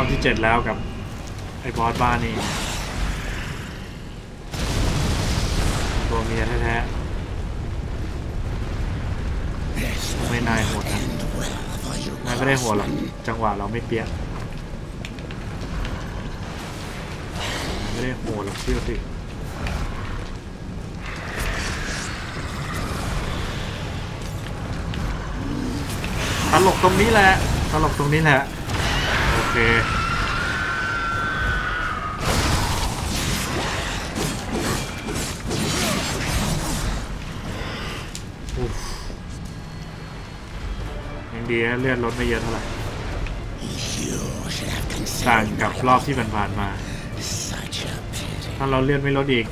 อบที่เจ็ดแล้วกับ ไอ้บอสบ้านนี่ตัวเมียแท้ๆไม่นายโหดนะนายไม่ได้โหดหรอกจังหวะเราไม่เปี้ยไม่ได้โหดหรอกเชื่อสิตลกตรงนี้แหละตลกตรงนี้แหละ เคยังดีนะเลือดลดไม่เยอะเท่าไหร่ต่างกับรอบที่ผ่านๆมา ถ้าเราเลือดไม่ลดอีก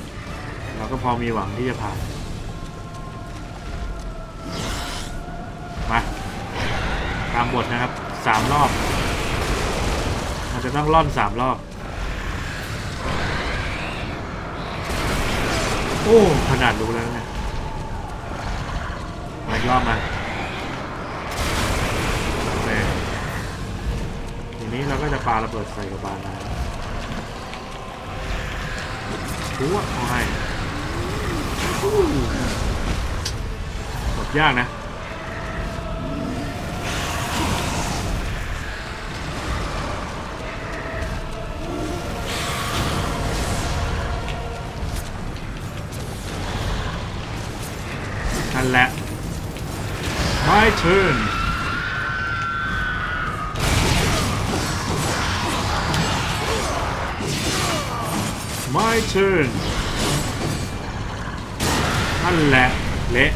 เราก็พอมีหวังที่จะผ่าน มา ตามบทนะครับสามรอบ จะต้องล่อนสามรอบ โอ้ ขนาดรู้แล้วเนี่ยมาอีกรอบมาโอเคทีนี้เราก็จะปาระเบิดใส่กระบาลนะรู้ว่าเขาให้อู้กดยากนะ นั่นแหละ my turn my turn นั่นแหละเละ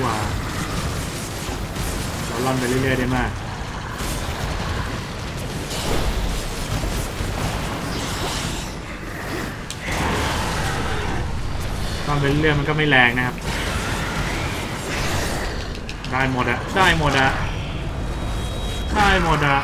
หว่าเราล่อนไปเรื่อยๆได้มากล่อนไปเรื่อยๆมันก็ไม่แรงนะครับ ได้หมดอะได้หมดอะได้หมดอะ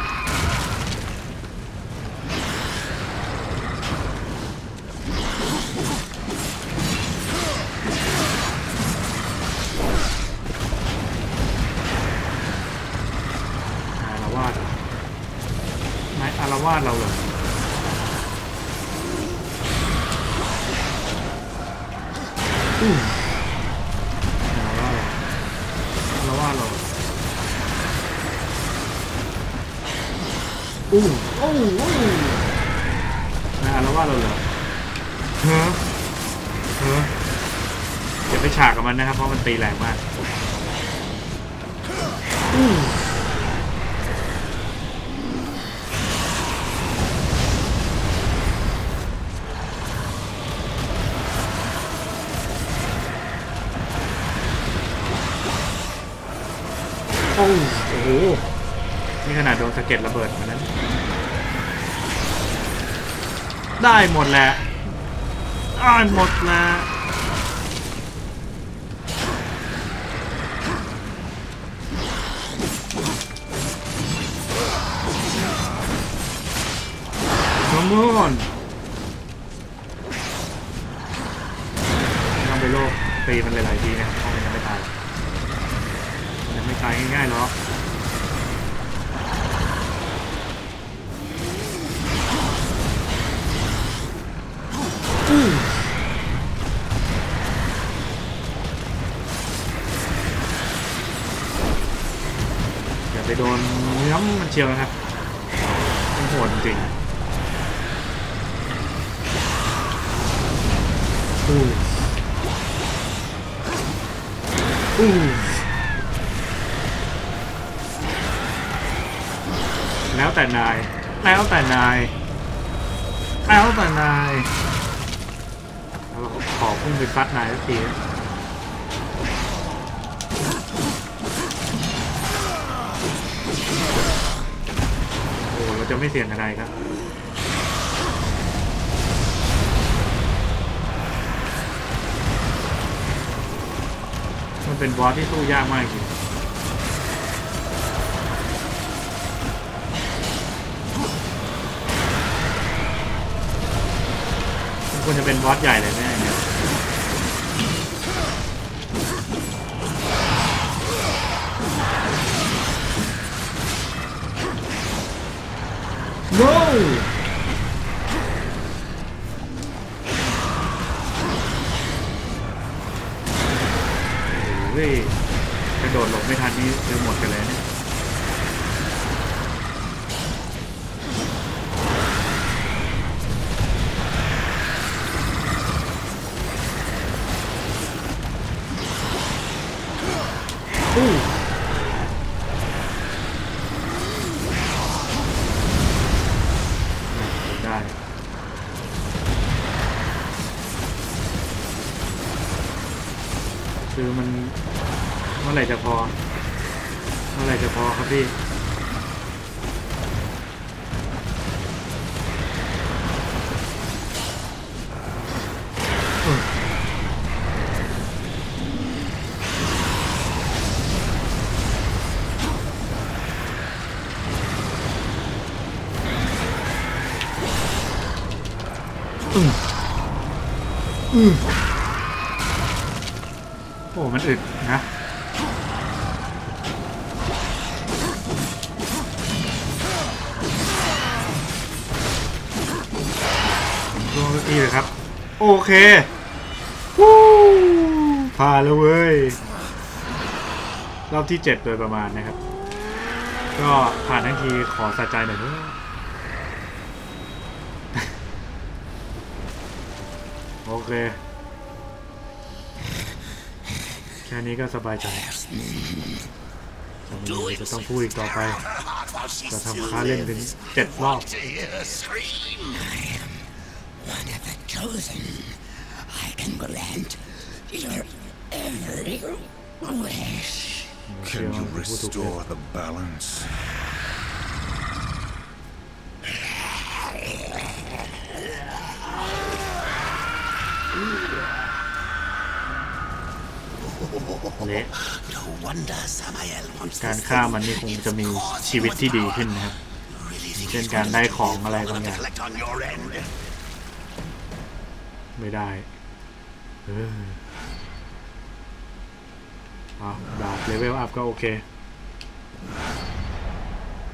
ายอารวาสเราเหรออู้อารวาเรออารวาสเราเรออู้โอ้โอ้นายอารวาเราเหรอเฮ้อเฮ้ออย่าไปฉากกับมันนะครับ เพราะมันตีแรงมากอู้ โอ้โหนี่ขนาดโดนสะเก็ดระเบิดมานั้น ได้หมดแหละได้หมดแหละขโมอนต้องไปโลกตีมันหลายๆทีนะครับเพราะมันยังไม่ ตายง่ายง่ายๆหรอกอย่าไปโดนเนื้อมันเชียวนะครับมันโหดจริงอู้อู้ แล้วแต่นาย แล้วแต่นาย แล้วแต่นาย เราขอพุ่งไปซัดนายสักทีโอ้เราจะไม่เสี่ยงกับนายครับมันเป็นบอสที่สู้ยากมากจริง ควรจะเป็นบอสใหญ่เลยแน่เนี่ย No! โอ้ยกระโดดหลบไม่ทันนี่คือหมดกันเลยเนี่ย อู้ได้คือมันเมื่อไหร่จะพอ เมื่อไหร่จะพอครับพี่ โอ้ มันอึดนะลงสักทีเลยครับ โอเควู้ผ่านแล้วเว้ย รอบที่ 7 โดยประมาณนะครับ ก็ผ่านทั้งทีขอสะใจหน่อยเถอ ะ โอเค แค่นี้ก็สบายใจจะไม่มีจะต้องพูดอีกต่อไป จะทำค่าเล่นถึงเจ็ดรอบ To hear her scream. One of the chosen. I can grant your every wish. เชื่อ Can you ว่าพูดถูกเลย restore the balance? เละการฆ่ามันนี่คงจะมีชีวิตที่ดีขึ้นนะครับ เช่นการได้ของอะไรบางอย่างไม่ได้ เออเอาดาบเลเวลอัพก็โอเค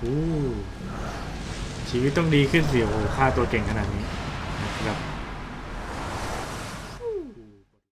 อู้ชีวิตต้องดีขึ้นสิโอ้โหฆ่าตัวเก่งขนาดนี้นะครับ